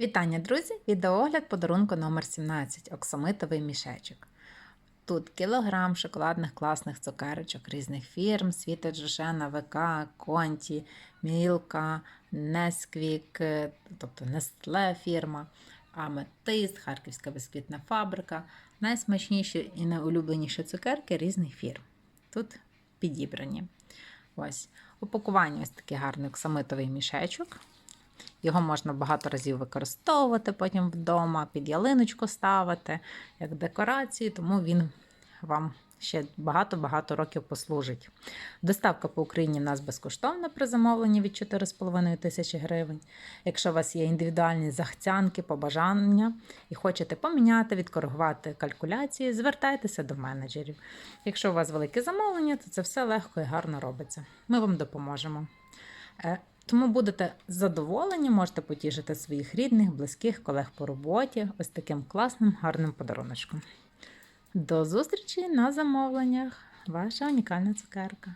Вітання, друзі! Відеоогляд подарунку номер 17 оксамитовий мішечок. Тут кілограм шоколадних класних цукерочок різних фірм: Світа Джошена, ВК, Конті, Мілка, Несквік, тобто Нестле фірма, Аметист, Харківська бісквітна фабрика. Найсмачніші і найулюбленіші цукерки різних фірм. Тут підібрані. Ось. Упакування ось такий гарний оксамитовий мішечок. Його можна багато разів використовувати потім вдома, під ялиночку ставити, як декорацію, тому він вам ще багато-багато років послужить. Доставка по Україні в нас безкоштовна при замовленні від 4,5 тисячі гривень. Якщо у вас є індивідуальні захцянки, побажання і хочете поміняти, відкоригувати калькуляції, звертайтеся до менеджерів. Якщо у вас велике замовлення, то це все легко і гарно робиться. Ми вам допоможемо. Тому будете задоволені, можете потішити своїх рідних, близьких, колег по роботі ось таким класним, гарним подаруночком. До зустрічі на замовленнях! Ваша унікальна цукерка.